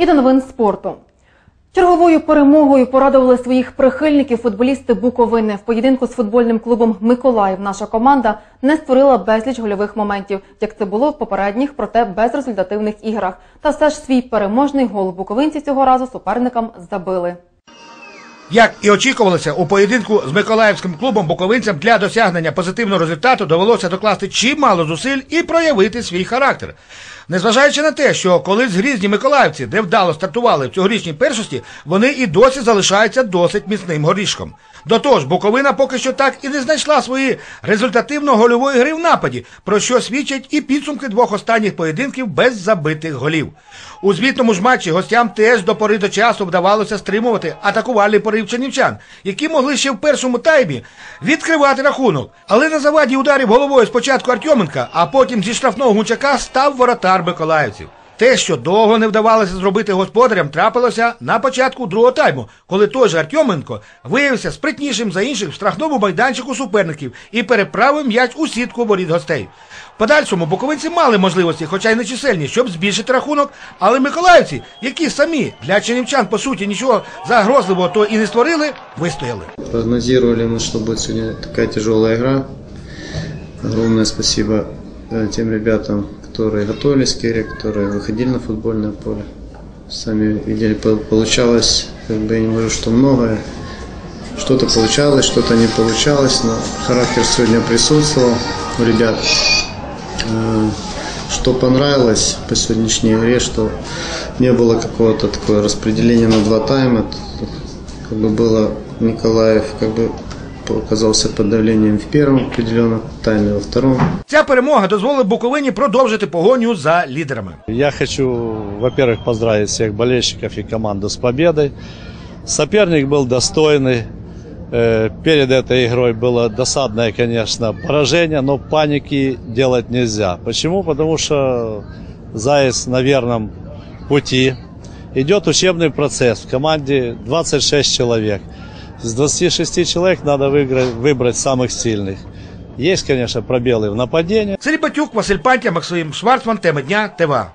І до новин спорту. Черговою перемогою порадували своїх прихильників футболісти Буковини. В поєдинку з футбольним клубом Миколаїв наша команда не створила безліч гольових моментів, як це було в попередніх, проте безрезультативних іграх. Та все ж свій переможний гол буковинці цього разу суперникам забили. Як і очікувалося, у поєдинку з Миколаївським клубом буковинцям для досягнення позитивного результату довелося докласти чимало зусиль і проявити свій характер. Незважаючи на те, що колись грізні миколаївці невдало стартували в цьогорічній першості, вони і досі залишаються досить міцним горішком. До того ж, Буковина поки що так і не знайшла свої результативно-гольової гри в нападі, про що свідчать і підсумки двох останніх поєдинків без забитих голів. У звітному ж матчі гостям теж до пори до часу вдавалося стримувати атакувальний порив чернівчан, які могли ще в першому таймі відкривати рахунок. Але на заваді ударів головою спочатку Артьоменка, а потім зі штрафного гунчака став воротар Миколаївців. Те, що довго не вдавалося зробити господарям, трапилося на початку другого тайму, коли той же Артьоменко виявився спритнішим за інших в штрафному майданчику суперників і переправив м'яч у сітку воріт гостей. В подальшому буковинці мали можливості, хоча й не чисельні, щоб збільшити рахунок, але миколаївці, які самі для чернівчан по суті нічого загрозливого то і не створили, вистояли. Прогнозировали мы, что будет сегодня такая тяжелая игра. Огромное спасибо э, тем ребятам, которые готовились к игре, которые выходили на футбольное поле. Сами видели, по- получалось, как бы я не говорю, что многое. Что-то получалось, что-то не получалось, но характер сегодня присутствовал у ребят. Э, Что понравилось по сегодняшней игре, что не было какого-то такого распределения на два тайма. Как бы было Николаев, как бы оказался под давлением в первом определенном тайме, во втором. Ця перемога дозволила Буковині продовжити погоню за лідерами. Я хочу, во-первых, поздравить всех болельщиков и команду с победой. Соперник был достойный. Э, Перед этой игрой было досадное, конечно, поражение, но паники делать нельзя. Почему? Потому что Заяц на верном пути. Идет учебный процесс. В команде 26 человек. С 26 человек надо выиграть, выбрать самых сильных. Есть, конечно, пробелы в нападении. Сергій Батюк, Василь Пантя, Максим Шварцман, теми дня, ТВА.